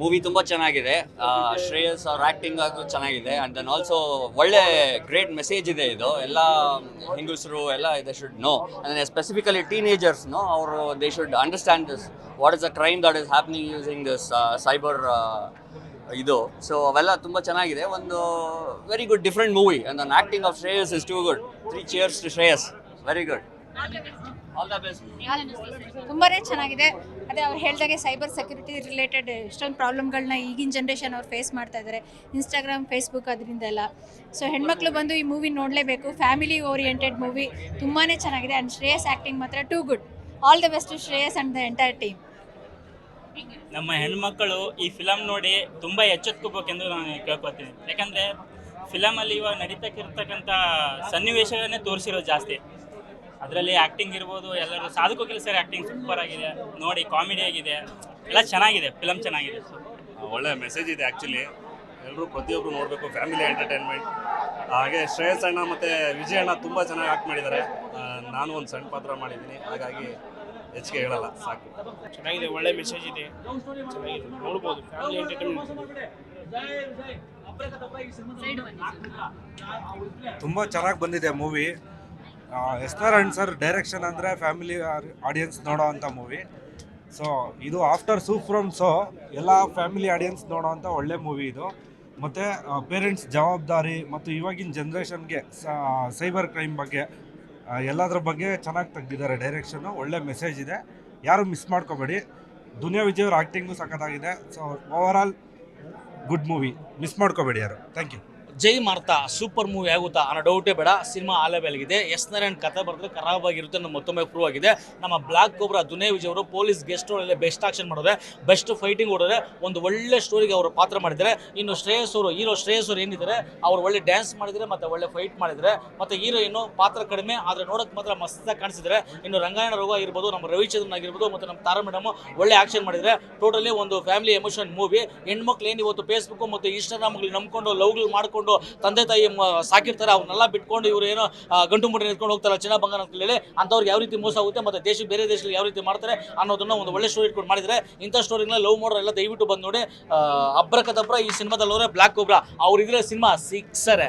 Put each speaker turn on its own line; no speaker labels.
Movie ತುಂಬ ಚೆನ್ನಾಗಿದೆ. ಶ್ರೇಯಸ್ ಅವ್ರ ಆ್ಯಕ್ಟಿಂಗ್ ಆಗು ಚೆನ್ನಾಗಿದೆ. ಆ್ಯಂಡ್ ದೆನ್ ಆಲ್ಸೋ ಒಳ್ಳೆ ಗ್ರೇಟ್ ಮೆಸೇಜ್ ಇದೆ ಇದು. ಎಲ್ಲ ಹೆಂಗಸರು ಎಲ್ಲ ದೇ ಶುಡ್ ನೋ ಅಂದರೆ ಸ್ಪೆಸಿಫಿಕಲಿ ಟೀನೇಜರ್ಸ್ನು ಅವರು they should understand this what is a crime that is happening using this cyber ಇದು. ಸೊ ಅವೆಲ್ಲ ತುಂಬ ಚೆನ್ನಾಗಿದೆ. ಒಂದು very good different movie and acting of Shreyas is too good three cheers to Shreyas very good all the best
ತುಂಬಾ ಚೆನ್ನಾಗಿದೆ. ಅದೇ ಅವ್ರು ಹೇಳ್ದಾಗೆ ಸೈಬರ್ ಸೆಕ್ಯೂರಿಟಿ ರಿಲೇಟೆಡ್ ಎಷ್ಟೊಂದು ಪ್ರಾಬ್ಲಮ್ಗಳನ್ನ ಈಗಿನ ಜನ್ರೇಷನ್ ಅವ್ರು ಫೇಸ್ ಮಾಡ್ತಾ ಇದ್ದಾರೆ ಇನ್ಸ್ಟಾಗ್ರಾಮ್ ಫೇಸ್ಬುಕ್ ಅದರಿಂದ ಎಲ್ಲ ಸೊ ಹೆಣ್ಮಕ್ಳು ಬಂದು ಈ ಮೂವಿ ನೋಡಲೇಬೇಕು. ಫ್ಯಾಮಿಲಿ ಓರಿಯೆಂಟೆಡ್ ಮೂವಿ ತುಂಬಾ ಚೆನ್ನಾಗಿದೆ. ಆ್ಯಂಡ್ ಶ್ರೇಯಸ್ ಆ್ಯಕ್ಟಿಂಗ್ ಮಾತ್ರ too good all the best Shreyas and the entire team
ನಮ್ಮ ಹೆಣ್ಮಕ್ಕಳು ಈ ಫಿಲಮ್ ನೋಡಿ ತುಂಬ ಎಚ್ಚೆತ್ಕೋಬೇಕೆಂದು ನಾನು ಕೇಳ್ಕೊತೀನಿ ಯಾಕಂದರೆ ಫಿಲಮಲ್ಲಿ ಇವಾಗ ನಡೀತಕ್ಕಿರ್ತಕ್ಕಂಥ ಸನ್ನಿವೇಶಗಳನ್ನೇ ತೋರಿಸಿರೋದು ಜಾಸ್ತಿ. ಅದರಲ್ಲಿ ಆ್ಯಕ್ಟಿಂಗ್ ಇರ್ಬೋದು ಎಲ್ಲರೂ ಸಾಧಕೋಕಿಲ್ಲ ಸರ್ ಆ್ಯಕ್ಟಿಂಗ್ ಸೂಪರ್ ಆಗಿದೆ. ನೋಡಿ ಕಾಮಿಡಿ ಆಗಿದೆ. ಎಲ್ಲ ಚೆನ್ನಾಗಿದೆ ಫಿಲಮ್ ಚೆನ್ನಾಗಿದೆ.
ಒಳ್ಳೆ ಮೆಸೇಜ್ ಇದೆ ಆ್ಯಕ್ಚುಲಿ ಎಲ್ಲರೂ ಪ್ರತಿಯೊಬ್ಬರು ನೋಡಬೇಕು ಫ್ಯಾಮಿಲಿ ಎಂಟರ್ಟೈನ್ಮೆಂಟ್ ಹಾಗೆ ಶ್ರೇಯಸ್ ಅಣ್ಣ ಮತ್ತು ವಿಜಯ್ ಅಣ್ಣ ತುಂಬ ಚೆನ್ನಾಗಿ ಆಕ್ಟ್ ಮಾಡಿದ್ದಾರೆ. ನಾನು ಒಂದು ಸಣ್ಣ ಪಾತ್ರ ಮಾಡಿದ್ದೀನಿ. ಹಾಗಾಗಿ ಹೆಚ್ಚಿಗೆ ಹೇಳಲ್ಲ ಸಾಕು.
ಚೆನ್ನಾಗಿದೆ ಒಳ್ಳೆ ಮೆಸೇಜ್ ಇದೆ. ಚೆನ್ನಾಗಿದೆ. ನೋಡ್ಬೋದು ಫ್ಯಾಮಿಲಿ ಎಂಟರ್ಟೈನ್ಮೆಂಟ್
ತುಂಬ ಚೆನ್ನಾಗಿ ಬಂದಿದೆ ಮೂವಿ ನಾರಾಯಣ್ ಸರ್ ಡೈರೆಕ್ಷನ್ ಅಂದರೆ ಫ್ಯಾಮಿಲಿ ಆಡಿಯನ್ಸ್ ನೋಡೋ ಅಂಥ ಮೂವಿ ಸೊ ಇದು ಆಫ್ಟರ್ ಸೂ ಫ್ರಮ್ ಸೊ ಎಲ್ಲ ಫ್ಯಾಮಿಲಿ ಆಡಿಯನ್ಸ್ ನೋಡೋ ಅಂಥ ಒಳ್ಳೆ ಮೂವಿ ಇದು. ಮತ್ತು ಪೇರೆಂಟ್ಸ್ ಜವಾಬ್ದಾರಿ ಮತ್ತು ಇವಾಗಿನ ಜನ್ರೇಷನ್ಗೆ ಸೈಬರ್ ಕ್ರೈಮ್ ಬಗ್ಗೆ ಎಲ್ಲದರ ಎಲ್ಲದ್ರ ಬಗ್ಗೆ ಚೆನ್ನಾಗಿ ತೆಗ್ದಿದ್ದಾರೆ. ಡೈರೆಕ್ಷನ್ನು ಒಳ್ಳೆ ಮೆಸೇಜ್ ಇದೆ. ಯಾರು ಮಿಸ್ ಮಾಡ್ಕೋಬೇಡಿ. ದುನಿಯಾ ವಿಜಯ್ ಅವ್ರ ಆ್ಯಕ್ಟಿಂಗು ಸಖತ್ತಾಗಿದೆ. So overall good movie miss ಮಾಡ್ಕೋಬೇಡಿ ಯಾರು. ಥ್ಯಾಂಕ್ ಯು
ಜೈ ಮಾರ್ತಾ ಸೂಪರ್ ಮೂವಿ ಆಗುತ್ತಾ ಅನ್ನೋ ಡೌಟೇ ಬೇಡ. ಸಿನಿಮಾ ಆಲೆಬೆಲ್ಗಿದೆ ಎಸ್ ನಾರಾಯಣ್ ಕಥೆ ಬರೆದ್ರೆ ಖರಾಬ್ ಆಗಿರುತ್ತೆ ಅನ್ನೋ ಮತ್ತೊಮ್ಮೆ ಪ್ರೂವ್ ಆಗಿದೆ. ನಮ್ಮ ಬ್ಲಾಕ್ ಕೋಬ್ರಾ ದುನೇ ವಿಜಯ್ ಅವರು ಪೊಲೀಸ್ ಗೆಸ್ಟ್ ರೋಡಲ್ಲಿ ಬೆಸ್ಟ್ ಆಕ್ಷನ್ ಮಾಡಿದ್ರೆ ಬೆಸ್ಟ್ ಫೈಟಿಂಗ್ ಹೊಡೆದ್ರೆ ಒಂದು ಒಳ್ಳೆ ಸ್ಟೋರಿಗೆ ಅವರು ಪಾತ್ರ ಮಾಡಿದ್ದಾರೆ. ಇನ್ನು ಶ್ರೇಯಸ್ ಅವರು ಹೀರೋ ಶ್ರೇಯಸ್ ಅವರು ಏನಿದ್ದಾರೆ, ಅವರು ಒಳ್ಳೆ ಡ್ಯಾನ್ಸ್ ಮಾಡಿದರೆ ಮತ್ತು ಒಳ್ಳೆ ಫೈಟ್ ಮಾಡಿದ್ರೆ, ಮತ್ತೆ ಹೀರೋಯಿನ್ನು ಪಾತ್ರ ಕಡಿಮೆ, ಆದರೆ ನೋಡೋಕ್ಕೆ ಮಾತ್ರ ಮಸ್ತಾಗಿ ಕಾಣಿಸಿದ್ರೆ, ಇನ್ನು ರಂಗಾಯಣ ರೋಗ ಇರ್ಬೋದು ನಮ್ಮ ರವಿಚಂದ್ರನ್ ಆಗಿರ್ಬೋದು, ಮತ್ತು ನಮ್ಮ ತಾರಾ ಮೇಡಮ್ ಒಳ್ಳೆ ಆಕ್ಷನ್ ಮಾಡಿದರೆ ಟೋಟಲಿ ಒಂದು ಫ್ಯಾಮಿಲಿ ಎಮೋಷನ್ ಮೂವಿ ಹೆಣ್ಮಕ್ಳು ಏನು ಇವತ್ತು ಫೇಸ್ಬುಕ್ ಮತ್ತು ಇನ್ಸ್ಟಾಗ್ರಾಮ್ಗಳು ನಂಬ್ಕೊಂಡು ಲವ್ಗಳು ಮಾಡ್ಕೊಂಡು ತಂದೆ ತಾಯಿ ಸಾಕಿರ್ತಾರೆ, ಅವ್ರನ್ನೆಲ್ಲ ಬಿಟ್ಕೊಂಡು ಇವ್ರು ಏನೋ ಗಂಟು ಮುಟ್ಟಿ ನಿಂತ್ಕೊಂಡು ಹೋಗ್ತಾರೆ ಚಿನ್ನ ಬಂಗಾರ ಅಂತ ಹೇಳಿ, ಅಂಥವ್ರಿಗೆ ಯಾವ ರೀತಿ ಮೋಸ ಆಗುತ್ತೆ ಮತ್ತು ದೇಶ ಬೇರೆ ದೇಶದಲ್ಲಿ ಯಾವ ರೀತಿ ಮಾಡ್ತಾರೆ ಅನ್ನೋದನ್ನ ಒಂದು ಒಳ್ಳೆ ಸ್ಟೋರಿ ಇಟ್ಕೊಂಡು ಮಾಡಿದ್ರೆ, ಇಂಥ ಸ್ಟೋರಿಗಳನ್ನ ಲವ್ ಮಾಡೋರೆಲ್ಲ ದಯವಿಟ್ಟು ಬಂದು ನೋಡಿ. ಅಬ್ರಕದಬ್ರ ಈ ಸಿನಿಮಾದಲ್ಲಿ ಬ್ಲ್ಯಾಕ್ ಬ್ಲಾಕ್ ಕೋಬ್ರಾ ಅವ್ರಿದ್ರೆ ಸಿನಿಮಾ ಸಿಕ್ಸರೆ.